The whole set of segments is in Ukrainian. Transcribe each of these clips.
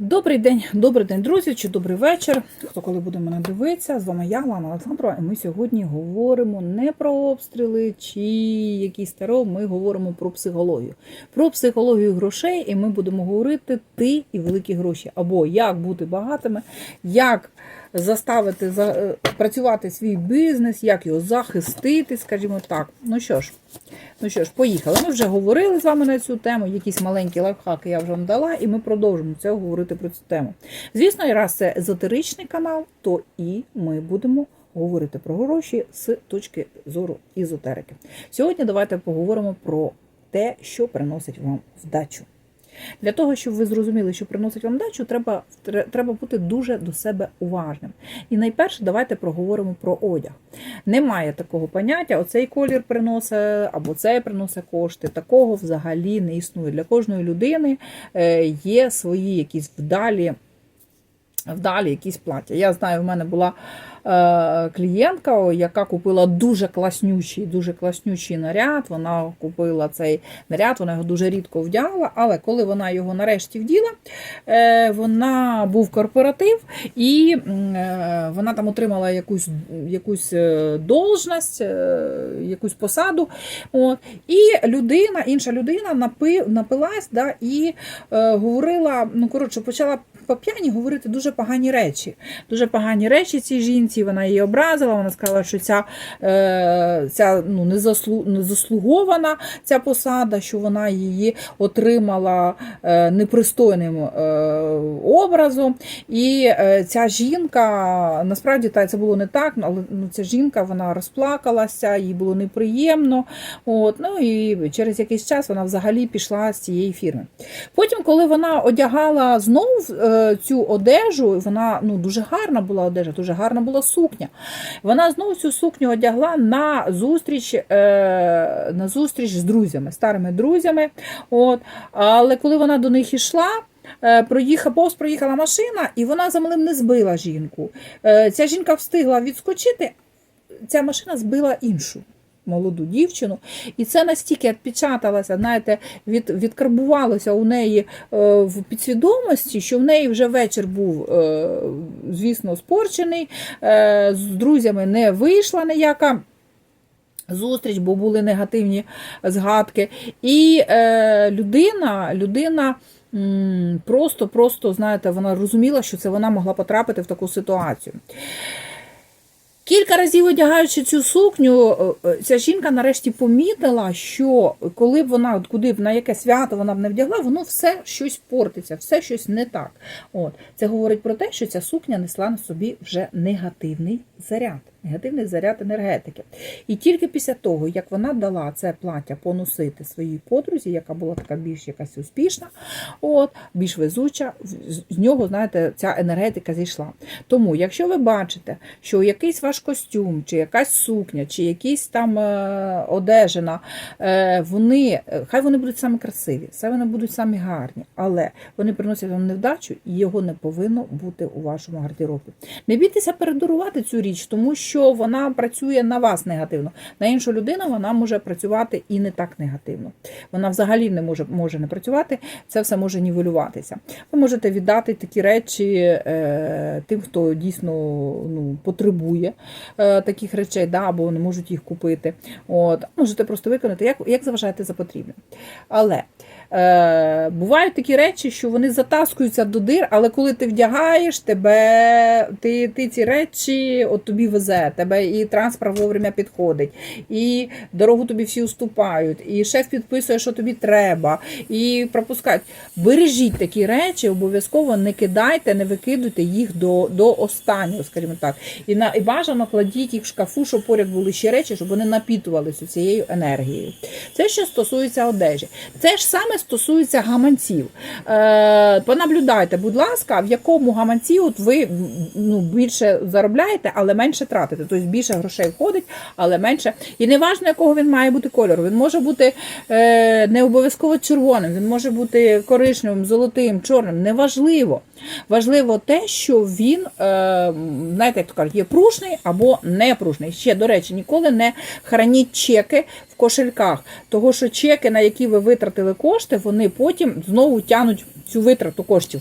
Добрий день, добрий день, друзі, чи добрий вечір. Хто коли буде мене дивитися? З вами я, Лана Олександрова, і ми сьогодні говоримо не про обстріли чи якісь таро, ми говоримо про психологію. Про психологію грошей, і ми будемо говорити ти і великі гроші. Або як бути багатими, як заставити за, е, працювати свій бізнес, як його захистити, скажімо так. Ну що ж. Ну що ж, поїхали. Ми вже говорили з вами на цю тему. Якісь маленькі лайфхаки я вже вам дала, і ми продовжимо це говорити про цю тему. Звісно, і раз це езотеричний канал, то і ми будемо говорити про гроші з точки зору ізотерики. Сьогодні давайте поговоримо про те, що приносить вам вдачу. Для того, щоб ви зрозуміли, що приносить вам дачу, треба, треба бути дуже до себе уважним. І найперше, давайте проговоримо про одяг. Немає такого поняття, оцей колір приносить або цей приносить кошти. Такого взагалі не існує. Для кожної людини е, є свої якісь вдалі. Вдалі якісь плаття. Я знаю, в мене була е, клієнтка, яка купила дуже класнючий, дуже класнючий наряд. Вона купила цей наряд, вона його дуже рідко вдягала, але коли вона його нарешті вділа, е, вона був корпоратив, і е, вона там отримала якусь якусь е, должність, е, якусь посаду. От, І людина, інша людина напи, напилась да, і е, говорила, ну коротше, почала по п'яні говорити дуже погані речі. Дуже погані речі цій жінці, вона її образила, вона сказала, що ця е, ця ну, незаслу, незаслугована ця посада, що вона її отримала е, непристойним е, образом. І ця жінка, насправді та, це було не так, але ну, ця жінка вона розплакалася, їй було неприємно. От, ну І через якийсь час вона взагалі пішла з цієї фірми. Потім, коли вона одягала знову цю одежу, вона ну, дуже гарна була одежа, дуже гарна була сукня. Вона знову цю сукню одягла на зустріч е, на зустріч з друзями, старими друзями. От. Але коли вона до них йшла, е, Проїхала, повз проїхала машина, і вона за малим не збила жінку. Е, Ця жінка встигла відскочити, ця машина збила іншу молоду дівчину, і це настільки відпечаталося, знаєте, від, відкарбувалося у неї е, в підсвідомості, що в неї вже вечір був, е, звісно, спорчений, е, з друзями не вийшла ніяка. Зустріч, бо були негативні згадки. І е, людина, людина просто-просто, знаєте, вона розуміла, що це вона могла потрапити в таку ситуацію. Кілька разів одягаючи цю сукню, е, ця жінка нарешті помітила, що коли б вона куди б на яке свято вона б не вдягла, воно все щось портиться, все щось не так. От Це говорить про те, що ця сукня несла на собі вже негативний заряд негативний заряд енергетики. І тільки після того, як вона дала це плаття поносити своїй подрузі, яка була така більш якась успішна, от, більш везуча, з нього, знаєте, ця енергетика зійшла. Тому, якщо ви бачите, що якийсь ваш костюм, чи якась сукня, чи якісь там е, одежина, е, вони, хай вони будуть самі красиві, хай вони будуть самі гарні, але вони приносять вам невдачу, і його не повинно бути у вашому гардеробі. Не бійтеся передарувати цю річ, тому що що вона працює на вас негативно. На іншу людину вона може працювати і не так негативно. Вона взагалі не може може не працювати, це все може нівелюватися. Ви можете віддати такі речі е, тим, хто дійсно ну, потребує е, таких речей, да, або не можуть їх купити. От, Можете просто виконати, як, як заважаєте за потрібне. Але Е, Бувають такі речі, що вони затаскуються до дир, але коли ти вдягаєш, тебе, ти ти ці речі от тобі везе, тебе і транспорт вовремя підходить, і дорогу тобі всі уступають, і шеф підписує, що тобі треба, і пропускають. Бережіть такі речі, обов'язково не кидайте, не викидуйте їх до до останнього, скажімо так. І на і бажано кладіть їх в шкафу, щоб поряд були ще речі, щоб вони напітувалися цією енергією. Це що стосується одежі. Це ж саме стосується гаманців. Е, Понаблюдайте, будь ласка, в якому гаманці от ви ну, більше заробляєте, але менше тратите. Тобто більше грошей входить, але менше. І не важливо, якого він має бути кольору. Він може бути е, не обов'язково червоним, він може бути коричневим, золотим, чорним. Неважливо. Важливо те, що він, е, знаєте, як то кажуть, є пружний або не пружний. Ще, до речі, ніколи не храніть чеки в кошельках, того що чеки, на які ви витратили кошти, вони потім знову тянуть цю витрату коштів.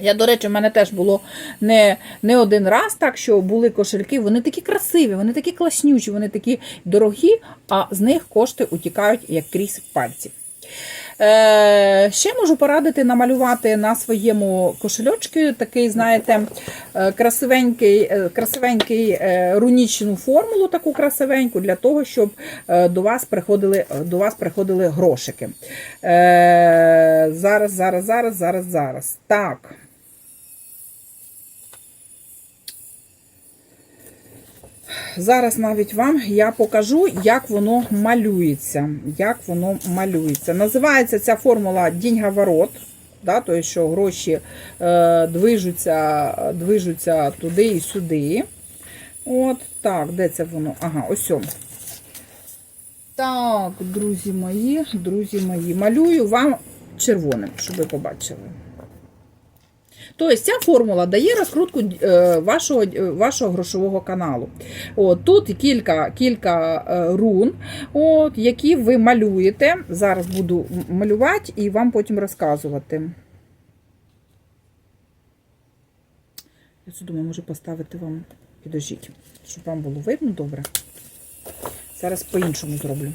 Я, до речі, в мене теж було не, не один раз так, що були кошельки, вони такі красиві, вони такі класнючі, вони такі дорогі, а з них кошти утікають як крізь пальці. Е, ще можу порадити намалювати на своєму кошельочку такий, знаєте, е, красивенький, е, красивенький рунічну формулу, таку красивеньку, для того, щоб до вас приходили, до вас приходили грошики. Зараз, зараз, зараз, зараз, зараз. Так. Зараз навіть вам я покажу, як воно малюється. Як воно малюється. Називається ця формула діньгаворот. Да, тобто, що гроші е, движуться, движуться туди і сюди. От, так, де це воно? Ага, ось. о. Так, друзі мої, друзі мої, малюю вам червоним, щоб ви побачили. Тобто ця формула дає розкрутку е, вашого, е, вашого грошового каналу. От, тут кілька, кілька е, рун, от, які ви малюєте. Зараз буду малювати і вам потім розказувати. Я це думаю, можу поставити вам підожіть, щоб вам було видно добре. Зараз по-іншому зроблю.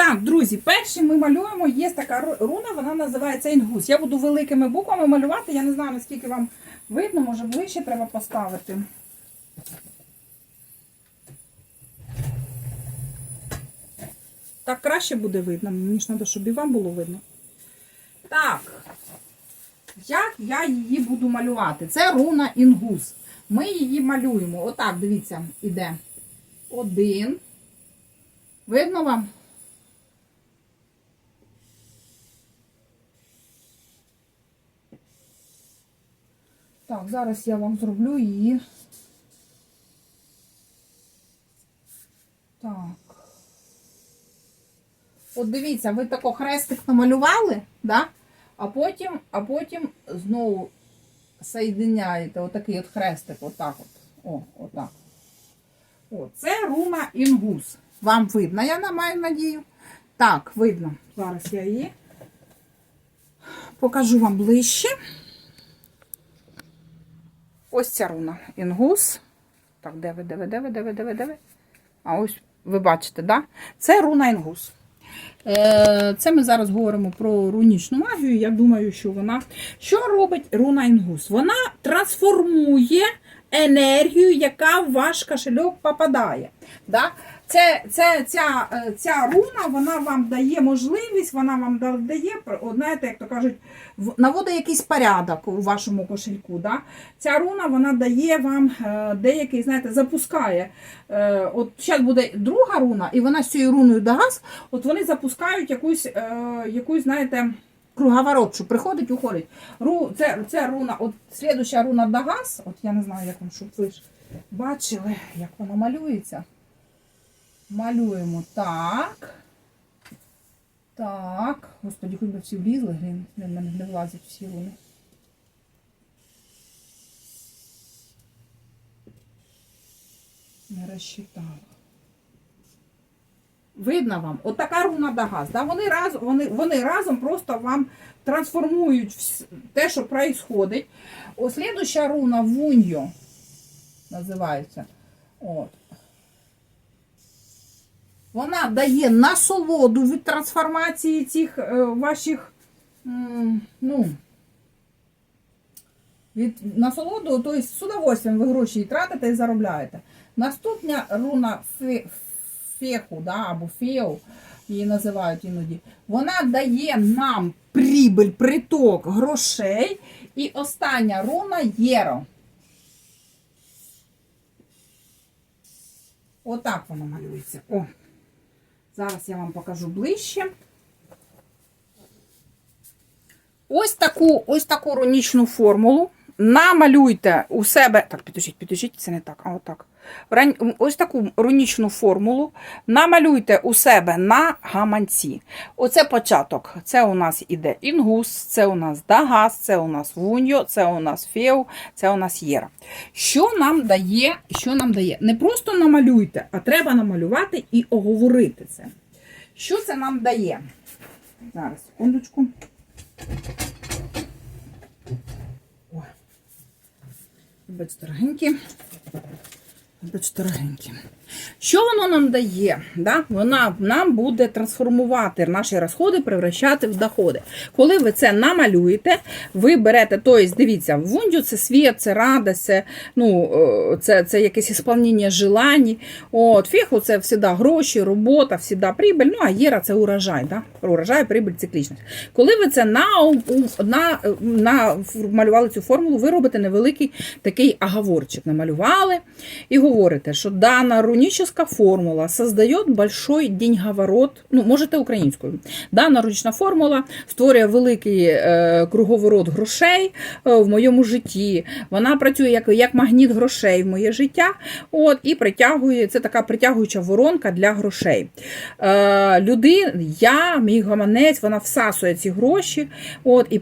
Так, друзі, перші ми малюємо, є така руна, вона називається інгус. Я буду великими буквами малювати, я не знаю, наскільки вам видно, може ближче треба поставити. Так краще буде видно, мені ж треба, щоб і вам було видно. Так, як я її буду малювати? Це руна інгус. Ми її малюємо. Отак, дивіться, іде. Один. Видно вам? Так, зараз я вам зроблю її. Так. От дивіться, ви тако хрестик намалювали, да? а потім, а потім знову соєдиняєте отакий от хрестик, отак от. О, отак. О, це руна інгус. Вам видно, я на- маю надію. Так, видно. Зараз я її покажу вам ближче. Ось ця руна інгус. Так, де ви, де ви, де ви, де ви, де ви, де ви? А ось ви бачите, да? Це руна інгус. Е, Це ми зараз говоримо про рунічну магію. Я думаю, що вона. Що робить руна інгус? Вона трансформує енергію, яка в ваш кошельок попадає. Да? Це, це, ця, е, ця руна вона вам дає можливість, вона вам дає, знаєте, як то кажуть, наводить якийсь порядок у вашому кошельку. Да? Ця руна вона дає вам е, деякий, знаєте, запускає. Е, от зараз буде друга руна, і вона з цією руною Дагас, от вони запускають якусь, якусь знаєте, круговорот, що приходить, уходить. Ру, це, це руна, от слідуща руна Дагас, от я не знаю, як вам, щоб ви ж бачили, як вона малюється. Малюємо так. Так. Господи, хоч би всі влізли, глянь, в мене не влазять всі вони. Не розчитала. Видно вам? От така руна Дагаз. Да? Вони, раз, вони, вони разом просто вам трансформують вс- те, що відбувається. Слідуща руна Вуньо називається. От. Вона дає насолоду від трансформації цих е, ваших, ну, від насолоду, тобто з удовольствием ви гроші і тратите і заробляєте. Наступна руна фе, феху, да, або феу, її називають іноді, вона дає нам прибиль, приток грошей. І остання руна єро. Отак воно малюється. О. Зараз я вам покажу ближче. Ось таку, ось таку рунічну формулу. Намалюйте у себе. Так, підожіть, підожіть, це не так, а отак. Ось таку рунічну формулу. Намалюйте у себе на гаманці. Оце початок. Це у нас іде інгус, це у нас дагас, це у нас вуньо, це у нас феу, це у нас єра. Що нам дає? Що нам дає? Не просто намалюйте, а треба намалювати і оговорити це. Що це нам дає? Зараз, секундочку. Ой. Будь дорогенькі. Бачите, дорогенькі. Що воно нам дає? Да? Вона нам буде трансформувати наші розходи, превращати в доходи. Коли ви це намалюєте, ви берете, тобто, дивіться, вундю це світ, це радость, це, ну, е, це, це якесь ісполнення желань. От, фіху це завжди гроші, робота, завжди прибыль. Ну, а єра це урожай. Да? Урожай, прибыль, циклічність. Коли ви це на, на, на, малювали цю формулу, ви робите невеликий такий аговорчик. Намалювали і говорите, що дана руническая формула создает большой деньговорот, ну, можете українською. Дана рунічна формула створює великий е, круговорот грошей е, в моєму житті. Вона працює як, як магніт грошей в моє життя. От, і притягує, це така притягуюча воронка для грошей. Е, люди, я, мій гаманець, вона всасує ці гроші от, і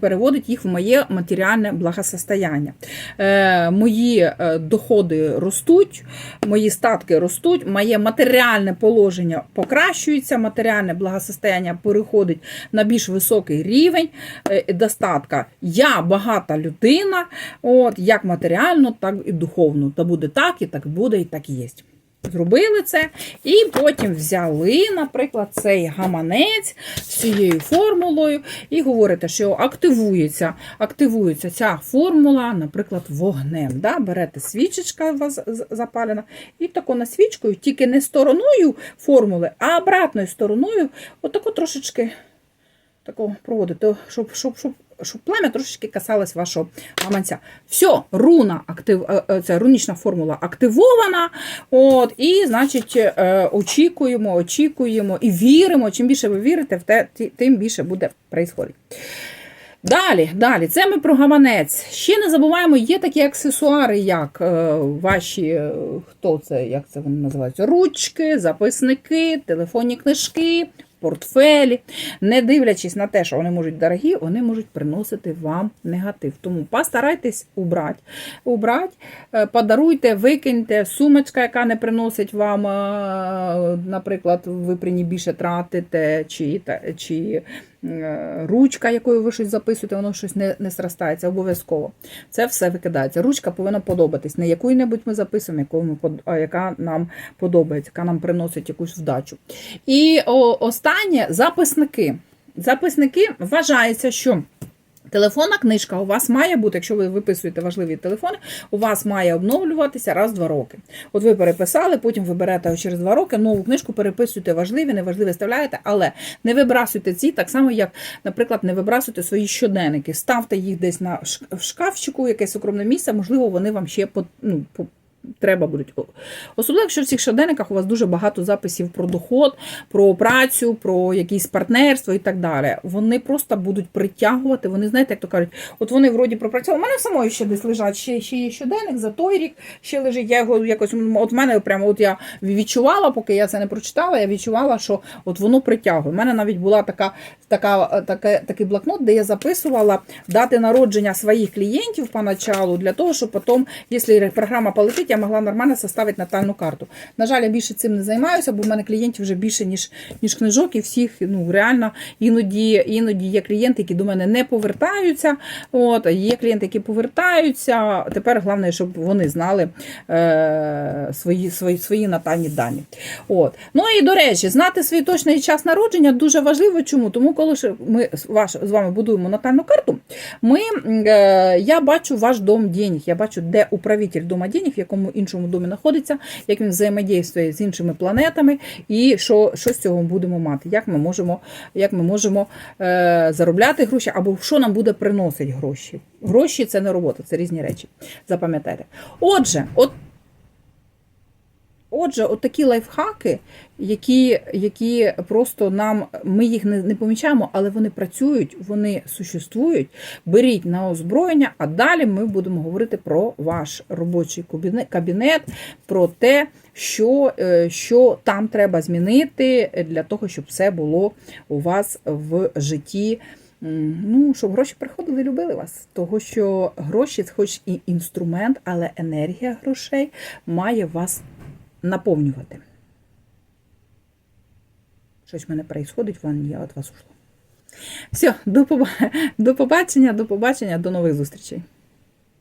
переводить їх в моє матеріальне благосостояння. Е, мої е, доходи ростуть, мої статки ростуть, моє матеріальне положення покращується, матеріальне благосостояння переходить на більш високий рівень е, достатка. Я багата людина, от, як матеріально, так і духовно. Та буде так, і так буде, і так і є. Зробили це, і потім взяли, наприклад, цей гаманець з цією формулою, і говорите, що активується активується ця формула, наприклад, вогнем. Да? Берете свічечка у вас запалена, і тако на свічкою, тільки не стороною формули, а обратною стороною, отако трошечки тако проводите, щоб, щоб, щоб, щоб плам'я трошечки касалось вашого гаманця. Все, руна актив, е, е, це рунічна формула активована. От, і, значить, е, очікуємо, очікуємо і віримо. Чим більше ви вірите, в те, тим більше буде происходити. Далі, далі, це ми про гаманець. Ще не забуваємо, є такі аксесуари, як е, ваші, е, хто це, як це вони називаються? Ручки, записники, телефонні книжки, портфелі. Не дивлячись на те, що вони можуть дорогі, вони можуть приносити вам негатив. Тому постарайтесь убрати. убрати е, подаруйте, викиньте сумочка, яка не приносить вам, е, наприклад, ви при ній більше тратите, чи, чи ручка, якою ви щось записуєте, воно щось не, не сростається, обов'язково. Це все викидається. Ручка повинна подобатись. Не яку-небудь ми записуємо, яку ми, а яка нам подобається, яка нам приносить якусь вдачу. І останнє записники. Записники вважається, що. Телефонна книжка у вас має бути, якщо ви виписуєте важливі телефони, у вас має обновлюватися раз в два роки. От ви переписали, потім ви берете через два роки нову книжку, переписуєте важливі, неважливі вставляєте, але не вибрасуйте ці, так само, як, наприклад, не вибрасуйте свої щоденники. Ставте їх десь на в шкафчику, якесь окремне місце, можливо, вони вам ще ну, треба будуть. Особливо, якщо в цих щоденниках у вас дуже багато записів про доход, про працю, про якісь партнерство і так далі. Вони просто будуть притягувати. Вони, знаєте, як то кажуть, от вони вроді пропрацювали. У мене самої ще десь лежать, ще, ще є щоденник за той рік, ще лежить. Я його якось от в мене прямо от я відчувала, поки я це не прочитала, я відчувала, що от воно притягує. У мене навіть була така, така, така, такий блокнот, де я записувала дати народження своїх клієнтів поначалу, для того, щоб потім, якщо програма полетить, я могла нормально составити натальну карту. На жаль, я більше цим не займаюся, бо в мене клієнтів вже більше, ніж, ніж книжок, і всіх ну, реально іноді, іноді є клієнти, які до мене не повертаються. От, є клієнти, які повертаються. Тепер головне, щоб вони знали е, свої, свої, свої натальні дані. От. Ну і до речі, знати свій точний час народження дуже важливо. Чому? Тому, коли ми ваш, з вами будуємо натальну карту, ми, е, я бачу ваш дом денег, я бачу, де управитель дома денег, в якому іншому домі знаходиться, як він взаємодіє з іншими планетами, і що, що з цього будемо мати, як ми можемо, як ми можемо е, заробляти гроші, або що нам буде приносити гроші. Гроші це не робота, це різні речі. Запам'ятайте. Отже, от Отже, от такі лайфхаки, які, які просто нам, ми їх не, не помічаємо, але вони працюють, вони существують. Беріть на озброєння, а далі ми будемо говорити про ваш робочий кабінет, про те, що, е, що там треба змінити для того, щоб все було у вас в житті. Ну, щоб гроші приходили, любили вас. Того, що гроші, хоч і інструмент, але енергія грошей має вас наповнювати. Щось в мене происходить, вон я від вас ушла. Все, до побачення, до побачення, до нових зустрічей.